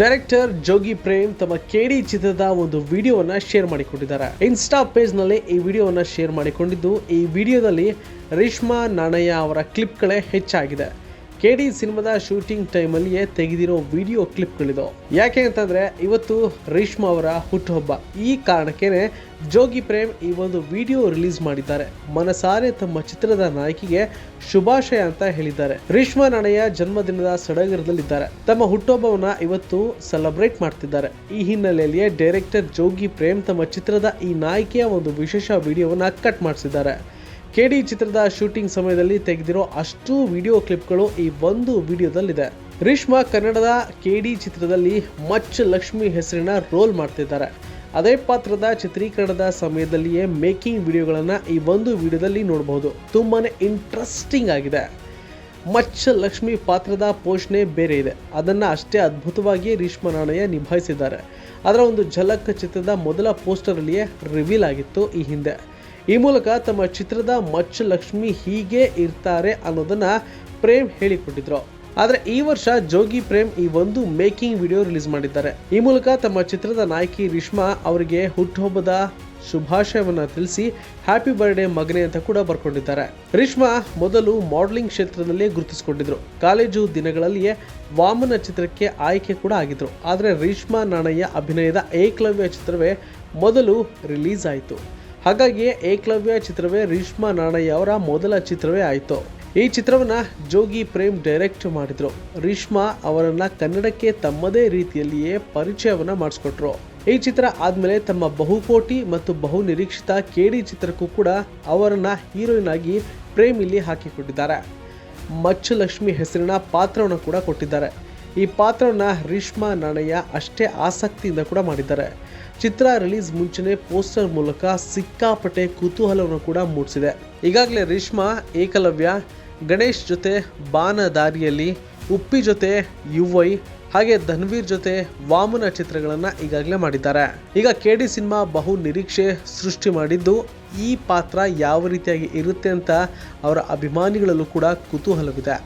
Director ಜೋಗಿ ಪ್ರೇಮ್ ತಮ್ಮ ಕೆಡಿ ಚಿತ್ರದ ಒಂದು ವಿಡಿಯೋವನ್ನ ಶೇರ್ ಮಾಡಿಕೊಂಡಿದ್ದಾರೆ ಇನ್ಸ್ಟಾ ಪೇಜ್ನಲ್ಲಿ ಈ ವಿಡಿಯೋವನ್ನ ಶೇರ್ ಮಾಡಿಕೊಂಡಿದ್ದು, ಈ ವಿಡಿಯೋದಲ್ಲಿ ರೇಷ್ಮಾ ನಾಣಯ್ಯ ಅವರ ಕ್ಲಿಪ್ಗಳೇ ಹೆಚ್ಚಾಗಿದೆ. ಕೆಡಿ ಸಿನಿಮಾದ ಶೂಟಿಂಗ್ ಟೈಮಲ್ಲಿಯೇ ತೆಗೆದಿರೋ ವಿಡಿಯೋ ಕ್ಲಿಪ್ಗಳಿದು. ಯಾಕೆ ಅಂತಂದ್ರೆ ಇವತ್ತು ರೇಷ್ಮಾ ಅವರ ಹುಟ್ಟುಹಬ್ಬ. ಈ ಕಾರಣಕ್ಕೇನೆ ಜೋಗಿ ಪ್ರೇಮ್ ಈ ಒಂದು ವಿಡಿಯೋ ರಿಲೀಸ್ ಮಾಡಿದ್ದಾರೆ. ಮನಸಾರೆ ತಮ್ಮ ಚಿತ್ರದ ನಾಯಕಿಗೆ ಶುಭಾಶಯ ಅಂತ ಹೇಳಿದ್ದಾರೆ. ರೇಷ್ಮಾ ನಾಣಯ್ಯ ಜನ್ಮದಿನದ ಸಡಗರದಲ್ಲಿದ್ದಾರೆ. ತಮ್ಮ ಹುಟ್ಟುಹಬ್ಬವನ್ನ ಇವತ್ತು ಸೆಲೆಬ್ರೇಟ್ ಮಾಡ್ತಿದ್ದಾರೆ. ಈ ಹಿನ್ನೆಲೆಯಲ್ಲಿಯೇ ಡೈರೆಕ್ಟರ್ ಜೋಗಿ ಪ್ರೇಮ್ ತಮ್ಮ ಚಿತ್ರದ ಈ ನಾಯಕಿಯ ಒಂದು ವಿಶೇಷ ವಿಡಿಯೋವನ್ನ ಕಟ್ ಮಾಡಿಸಿದ್ದಾರೆ. ಕೆಡಿ ಚಿತ್ರದ ಶೂಟಿಂಗ್ ಸಮಯದಲ್ಲಿ ತೆಗೆದಿರೋ ಅಷ್ಟು ವಿಡಿಯೋ ಕ್ಲಿಪ್ಗಳು ಈ ಒಂದು ವಿಡಿಯೋದಲ್ಲಿದೆ. ರೇಷ್ಮಾ ಕನ್ನಡದ ಕೆಡಿ ಚಿತ್ರದಲ್ಲಿ ಮಚ್ ಲಕ್ಷ್ಮಿ ಹೆಸರಿನ ರೋಲ್ ಮಾಡ್ತಿದ್ದಾರೆ. ಅದೇ ಪಾತ್ರದ ಚಿತ್ರೀಕರಣದ ಸಮಯದಲ್ಲಿಯೇ ಮೇಕಿಂಗ್ ವಿಡಿಯೋಗಳನ್ನ ಈ ಒಂದು ವಿಡಿಯೋದಲ್ಲಿ ನೋಡಬಹುದು ತುಂಬಾನೇ ಇಂಟ್ರೆಸ್ಟಿಂಗ್ ಆಗಿದೆ. ಮಚ್ ಲಕ್ಷ್ಮಿ ಪಾತ್ರದ ಪೋಷಣೆ ಬೇರೆ ಇದೆ. ಅದನ್ನ ಅಷ್ಟೇ ಅದ್ಭುತವಾಗಿ ರೇಷ್ಮಾ ನಾಣಯ್ಯ ನಿಭಾಯಿಸಿದ್ದಾರೆ. ಅದರ ಒಂದು ಝಲಕ್ ಚಿತ್ರದ ಮೊದಲ ಪೋಸ್ಟರ್ ಅಲ್ಲಿಯೇ ರಿವೀಲ್ ಆಗಿತ್ತು ಈ ಹಿಂದೆ. ಈ ಮೂಲಕ ತಮ್ಮ ಚಿತ್ರದ ಮಚ್ಚ ಲಕ್ಷ್ಮಿ ಹೀಗೆ ಇರ್ತಾರೆ ಅನ್ನೋದನ್ನ ಪ್ರೇಮ್ ಹೇಳಿಕೊಟ್ಟಿದ್ರು. ಆದರೆ ಈ ವರ್ಷ ಜೋಗಿ ಪ್ರೇಮ್ ಈ ಒಂದು ಮೇಕಿಂಗ್ ವಿಡಿಯೋ ರಿಲೀಸ್ ಮಾಡಿದ್ದಾರೆ. ಈ ಮೂಲಕ ತಮ್ಮ ಚಿತ್ರದ ನಾಯಕಿ ರಿಷ್ಮಾ ಅವರಿಗೆ ಹುಟ್ಟುಹಬ್ಬದ ಶುಭಾಶಯವನ್ನ ತಿಳಿಸಿ ಹ್ಯಾಪಿ ಬರ್ಡೇ ಮಗನೆ ಅಂತ ಕೂಡ ಬರ್ಕೊಂಡಿದ್ದಾರೆ. ರಿಷ್ಮಾ ಮೊದಲು ಮಾಡೆಲಿಂಗ್ ಕ್ಷೇತ್ರದಲ್ಲೇ ಗುರುತಿಸಿಕೊಂಡಿದ್ರು. ಕಾಲೇಜು ದಿನಗಳಲ್ಲಿಯೇ ವಾಮನ ಚಿತ್ರಕ್ಕೆ ಆಯ್ಕೆ ಕೂಡ ಆಗಿದ್ರು. ಆದರೆ ರಿಶ್ಮಾ ನಾಣಯ್ಯ ಅಭಿನಯದ ಏಕಲವ್ಯ ಚಿತ್ರವೇ ಮೊದಲು ರಿಲೀಸ್ ಆಯಿತು. ಹಾಗಾಗಿಯೇ ಏಕಲವ್ಯ ಚಿತ್ರವೇ ರೀಷ್ಮಾ ನಾಣಯ್ಯ ಅವರ ಮೊದಲ ಚಿತ್ರವೇ ಆಯಿತು. ಈ ಚಿತ್ರವನ್ನ ಜೋಗಿ ಪ್ರೇಮ್ ಡೈರೆಕ್ಟ್ ಮಾಡಿದ್ರು. ರೀಷ್ಮಾ ಅವರನ್ನ ಕನ್ನಡಕ್ಕೆ ತಮ್ಮದೇ ರೀತಿಯಲ್ಲಿಯೇ ಪರಿಚಯವನ್ನ ಮಾಡಿಸ್ಕೊಟ್ರು. ಈ ಚಿತ್ರ ಆದ್ಮೇಲೆ ತಮ್ಮ ಬಹುಕೋಟಿ ಮತ್ತು ಬಹು ನಿರೀಕ್ಷಿತ ಕೆಡಿ ಚಿತ್ರಕ್ಕೂ ಕೂಡ ಅವರನ್ನ ಹೀರೋಯಿನ್ ಆಗಿ ಪ್ರೇಮ್ ಇಲ್ಲಿ ಹಾಕಿಕೊಟ್ಟಿದ್ದಾರೆ. ಮಚ್ಚು ಲಕ್ಷ್ಮಿ ಹೆಸರಿನ ಪಾತ್ರವನ್ನು ಕೂಡ ಕೊಟ್ಟಿದ್ದಾರೆ. ಈ ಪಾತ್ರವನ್ನ ರೀಷ್ಮಾ ನಾಣಯ್ಯ ಅಷ್ಟೇ ಆಸಕ್ತಿಯಿಂದ ಕೂಡ ಮಾಡಿದ್ದಾರೆ. ಚಿತ್ರ ರಿಲೀಸ್ ಮುಂಚೆನೆ ಪೋಸ್ಟರ್ ಮೂಲಕ ಸಿಕ್ಕಾಪಟ್ಟೆ ಕುತೂಹಲವನ್ನು ಕೂಡ ಮೂಡಿಸಿದೆ. ಈಗಾಗಲೇ ರೀಷ್ಮಾ, ಏಕಲವ್ಯ, ಗಣೇಶ್ ಜೊತೆ ಬಾನ ದಾರಿಯಲ್ಲಿ, ಉಪ್ಪಿ ಜೊತೆ ಯುವೈ, ಹಾಗೆ ಧನ್ವೀರ್ ಜೊತೆ ವಾಮನ ಚಿತ್ರಗಳನ್ನು ಈಗಾಗಲೇ ಮಾಡಿದ್ದಾರೆ. ಈಗ ಕೆಡಿ ಸಿನಿಮಾ ಬಹು ನಿರೀಕ್ಷೆ ಸೃಷ್ಟಿ ಮಾಡಿದ್ದು ಈ ಪಾತ್ರ ಯಾವ ರೀತಿಯಾಗಿ ಇರುತ್ತೆ ಅಂತ ಅವರ ಅಭಿಮಾನಿಗಳಲ್ಲೂ ಕೂಡ ಕುತೂಹಲವಿದೆ.